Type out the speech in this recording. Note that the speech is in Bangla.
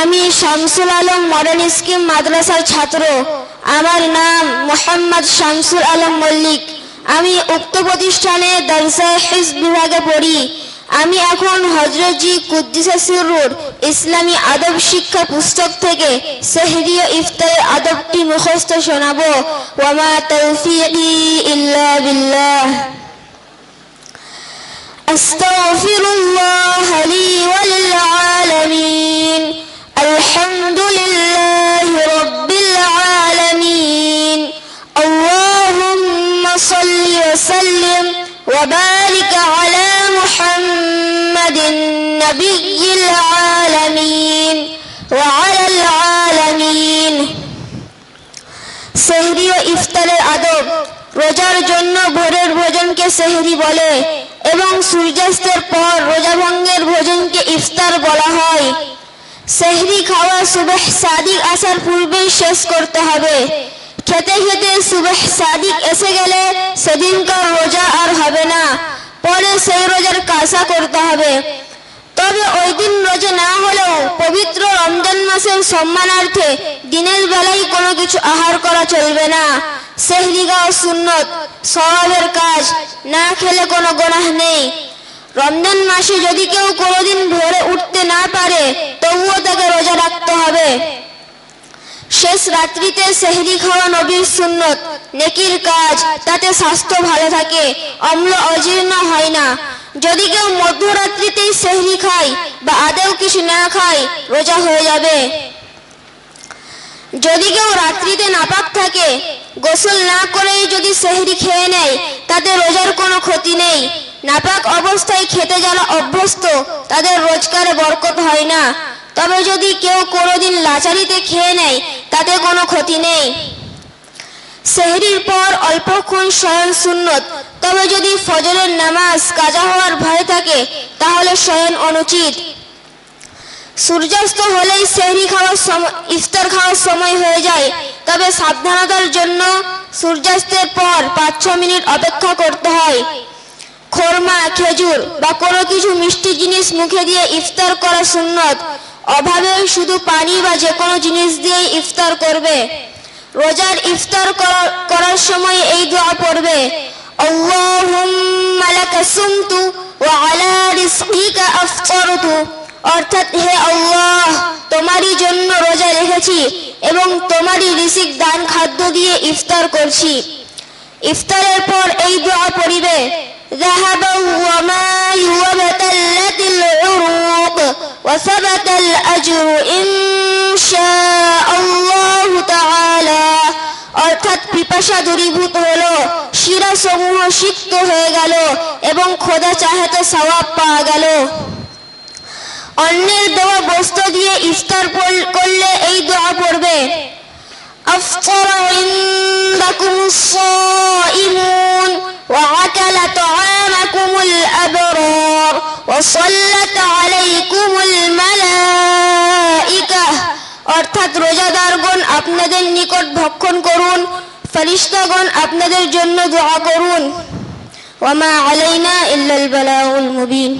আমি শামসুল আলম মডার্ন স্কিম মাদ্রাসার ছাত্র আমার নাম মোহাম্মদ শামসুল আলম মল্লিক আমি উক্ত প্রতিষ্ঠানে দরসা হিজ বিভাগে পড়ি আমি এখন হজরতজি কুদ্দিসা সিরুর ইসলামী আদব শিক্ষা পুস্তক থেকে সেহরি ও ইফতারের আদবটি মুখস্থ শোনাবো ওয়ামা তৌফিকি ইল্লা বিল্লাহ أستغفر الله لي وسلم وبارك على محمد نبي العالمين وعلى العالمين সেহরি ও ইফতারের আদব রোজার জন্য ভোরের ভোজনকে সেহরি বলে এবং সূর্যাস্তের পর রোজা ভঙ্গের ভোজনকে ইফতার বলা হয় সেহরি খাওয়া সুবেহ সাদিক আসার পূর্বেই শেষ করতে হবে খেতে খেতে সুবেহ সাদিক এসে গেলে সেদিনকার রোজা আর হবে না। পরে সেই রোজার কাসা করতে হবে। তবে ওই দিন রোজা না হলেও পবিত্র রমজান মাসের সম্মানার্থে দিনের বেলায় কোনো কিছু আহার করা চলবে না। সেহরি গাও সুন্নত, সওয়াবের কাজ না খেলে কোনো গোনাহ নেই। রমজান মাসে যদি কেউ কোনোদিন ভোরে উঠতে না পারে, তবুও তাকে রোজা শেষ রাত্রিতে সেহরি খাওয়া নবীর সুন্নত। নেকির কাজ, তাতে স্বাস্থ্য ভালো থাকে। অম্ল অজীর্ণ হয় না। যদি কেউ মধ্যরাত্রিতেই সেহরি খায় বা আদেও কিছু না খায়, রোজা হয়ে যাবে। যদি কেউ রাত্রিতে নাপাক থাকে, গোসল না করেই যদি সেহরি খেয়ে নেয়, তাতে রোজার কোনো ক্ষতি নেই। নাপাক অবস্থায় খেতে যারা অভ্যস্ত, তাদের রোজগারে বরকত হয় না। তবে যদি কেউ কোনোদিন লাচারিতে খেয়ে নেয়, তাতে কোনো ক্ষতি নেই। সেহরির পর অল্পক্ষণ শয়ন সুন্নত, তবে যদি ফজরের নামাজ কাজা হওয়ার ভয় থাকে, তাহলে শয়ন অনুচিত। সূর্যাস্ত হলেই সেহরি খাওয়ার সময় ইফতার খাওয়ার সময় হয়ে যায়, তবে সাবধানতার জন্য সূর্যাস্তের পর পাঁচ ছ মিনিট অপেক্ষা করতে হয়। খোরমা, খেজুর বা কোনো কিছু মিষ্টি জিনিস মুখে দিয়ে ইফতার করা সুন্নত অভাবে শুধু পানি বা যে কোনো জিনিস দিয়ে ইফতার করবে রোজার ইফতার করা- করার সময় এই দোয়া পড়বে আল্লাহুম্মা লাকা সুমতু ওয়া আলা রিজকিকা আফতারতু অর্থাৎ হে আল্লাহ তোমারই জন্য রোজা রেখেছি এবং তোমারই রিজিক দান খাদ্য দিয়ে ইফতার করছি ইফতারের পর এই দোয়া পড়িবে ذهب وثبت الأجر إن شاء الله تعالى অর্থাৎ পিপাসা দূরীভূত হলো শিরা সমূহ সিক্ত হয়ে গেল এবং খোদা চাহেতে সওয়াব পাওয়া গেল অন্যের দেওয়া বস্তু দিয়ে ইফতার পড়- করলে এই দোয়া পড়বে أفطر عندكم الصائمون وأكل طعامكم الأبرار وصلت عليكم আপনাদের নিকট ভক্ষণ করুন। ফরিস্তাগণ আপনাদের জন্য দোয়া করুন। ওমা আলাইনা ইল্লাল বালাউল মুবিন।